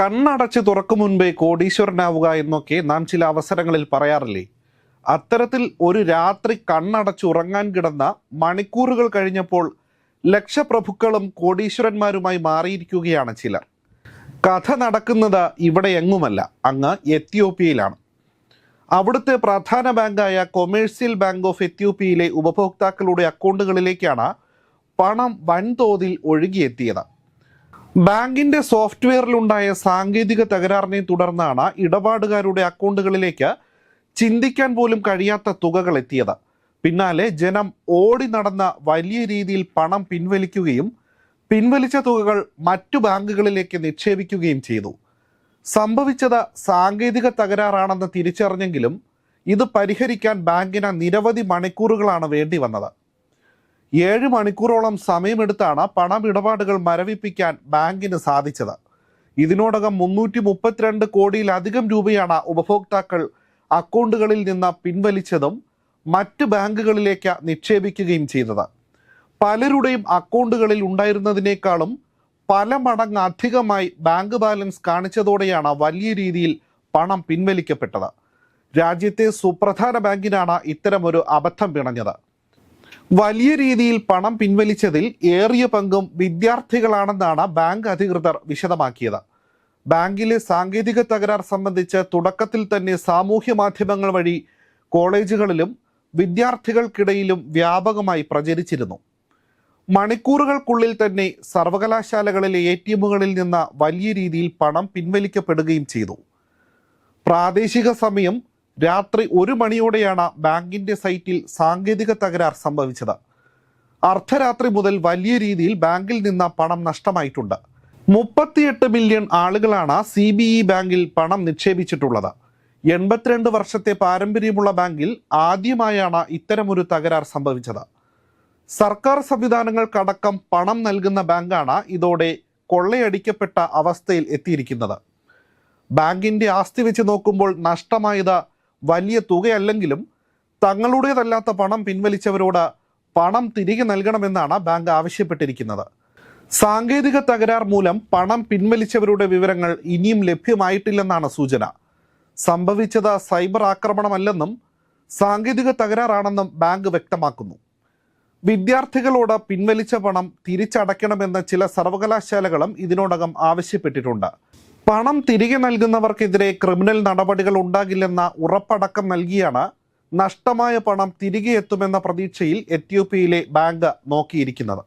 കണ്ണടച്ച് തുറക്കും മുൻപേ കോടീശ്വരനാവുക എന്നൊക്കെ നാം ചില അവസരങ്ങളിൽ പറയാറില്ലേ? അത്തരത്തിൽ ഒരു രാത്രി കണ്ണടച്ച് ഉറങ്ങാൻ കിടന്ന മണിക്കൂറുകൾ കഴിഞ്ഞപ്പോൾ ലക്ഷപ്രഭുക്കളും കോടീശ്വരന്മാരുമായി മാറിയിരിക്കുകയാണ് ചിലർ. കഥ നടക്കുന്നത് ഇവിടെ എങ്ങുമല്ല അങ്ങ് എത്യോപ്യയിലാണ്. അവിടുത്തെ പ്രധാന ബാങ്കായ കൊമേഴ്സ്യൽ ബാങ്ക് ഓഫ് എത്യോപ്യയിലെ ഉപഭോക്താക്കളുടെ അക്കൗണ്ടുകളിലേക്കാണ് പണം വൻതോതിൽ ഒഴുകിയെത്തിയത്. ബാങ്കിന്റെ സോഫ്റ്റ്വെയറിലുണ്ടായ സാങ്കേതിക തകരാറിനെ തുടർന്നാണ് ഇടപാടുകാരുടെ അക്കൗണ്ടുകളിലേക്ക് ചിന്തിക്കാൻ പോലും കഴിയാത്ത തുകകൾ എത്തിയത്. പിന്നാലെ ജനം ഓടി നടന്ന വലിയ രീതിയിൽ പണം പിൻവലിക്കുകയും പിൻവലിച്ച തുകകൾ മറ്റു ബാങ്കുകളിലേക്ക് നിക്ഷേപിക്കുകയും ചെയ്തു. സംഭവിച്ചത് സാങ്കേതിക തകരാറാണെന്ന് തിരിച്ചറിഞ്ഞെങ്കിലും ഇത് പരിഹരിക്കാൻ ബാങ്കിന് നിരവധി മണിക്കൂറുകളാണ് വേണ്ടി വന്നത് ഏഴ് മണിക്കൂറോളം സമയമെടുത്താണ് പണമിടപാടുകൾ മരവിപ്പിക്കാൻ ബാങ്കിന് സാധിച്ചത്. ഇതിനോടകം മുന്നൂറ്റി മുപ്പത്തിരണ്ട് കോടിയിലധികം രൂപയാണ് ഉപഭോക്താക്കൾ അക്കൗണ്ടുകളിൽ നിന്ന് പിൻവലിച്ചതും മറ്റ് ബാങ്കുകളിലേക്ക് നിക്ഷേപിക്കുകയും ചെയ്തത്. പലരുടെയും അക്കൗണ്ടുകളിൽ ഉണ്ടായിരുന്നതിനേക്കാളും പല മടങ്ങ് അധികമായി ബാങ്ക് ബാലൻസ് കാണിച്ചതോടെയാണ് വലിയ രീതിയിൽ പണം പിൻവലിക്കപ്പെട്ടത്. രാജ്യത്തെ സുപ്രധാന ബാങ്കിനാണ് ഇത്തരമൊരു അബദ്ധം പിണഞ്ഞത്. വലിയ രീതിയിൽ പണം പിൻവലിച്ചതിൽ ഏറിയ പങ്കും വിദ്യാർത്ഥികളാണെന്നാണ് ബാങ്ക് അധികൃതർ വിശദമാക്കിയത്. ബാങ്കിലെ സാങ്കേതിക തകരാർ സംബന്ധിച്ച് തുടക്കത്തിൽ തന്നെ സാമൂഹ്യ മാധ്യമങ്ങൾ വഴി കോളേജുകളിലും വിദ്യാർത്ഥികൾക്കിടയിലും വ്യാപകമായി പ്രചരിച്ചിരുന്നു. മണിക്കൂറുകൾക്കുള്ളിൽ തന്നെ സർവകലാശാലകളിലെ എ ടി എമ്മുകളിൽ നിന്ന് വലിയ രീതിയിൽ പണം പിൻവലിക്കപ്പെടുകയും ചെയ്തു. പ്രാദേശിക സമയം രാത്രി ഒരു മണിയോടെയാണ് ബാങ്കിന്റെ സൈറ്റിൽ സാങ്കേതിക തകരാർ സംഭവിച്ചത്. അർദ്ധരാത്രി മുതൽ വലിയ രീതിയിൽ ബാങ്കിൽ നിന്ന് പണം നഷ്ടമായിട്ടുണ്ട്. മുപ്പത്തിയെട്ട് മില്യൺ ആളുകളാണ് സി ബി ഇ ബാങ്കിൽ പണം നിക്ഷേപിച്ചിട്ടുള്ളത്. എൺപത്തിരണ്ട് വർഷത്തെ പാരമ്പര്യമുള്ള ബാങ്കിൽ ആദ്യമായാണ് ഇത്തരമൊരു തകരാർ സംഭവിച്ചത്. സർക്കാർ സംവിധാനങ്ങൾക്കടക്കം പണം നൽകുന്ന ബാങ്കാണ് ഇതോടെ കൊള്ളയടിക്കപ്പെട്ട അവസ്ഥയിൽ എത്തിയിരിക്കുന്നത്. ബാങ്കിന്റെ ആസ്തി വെച്ച് നോക്കുമ്പോൾ നഷ്ടമായത് വലിയ തുകയല്ലെങ്കിലും തങ്ങളുടേതല്ലാത്ത പണം പിൻവലിച്ചവരോട് പണം തിരികെ നൽകണമെന്നാണ് ബാങ്ക് ആവശ്യപ്പെട്ടിരിക്കുന്നത്. സാങ്കേതിക തകരാർ മൂലം പണം പിൻവലിച്ചവരുടെ വിവരങ്ങൾ ഇനിയും ലഭ്യമായിട്ടില്ലെന്നാണ് സൂചന. സംഭവിച്ചത് സൈബർ ആക്രമണമല്ലെന്നും സാങ്കേതിക തകരാറാണെന്നും ബാങ്ക് വ്യക്തമാക്കുന്നു. വിദ്യാർത്ഥികളോട് പിൻവലിച്ച പണം തിരിച്ചടയ്ക്കണമെന്ന് ചില സർവകലാശാലകളും ഇതിനോടകം ആവശ്യപ്പെട്ടിട്ടുണ്ട്. പണം തിരികെ നൽകുന്നവർക്കെതിരെ ക്രിമിനൽ നടപടികൾ ഉണ്ടാകില്ലെന്ന ഉറപ്പടക്കം നൽകിയാണ് നഷ്ടമായ പണം തിരികെ എത്തുമെന്ന പ്രതീക്ഷയിൽ എത്യോപ്യയിലെ ബാങ്ക് നോക്കിയിരിക്കുന്നത്.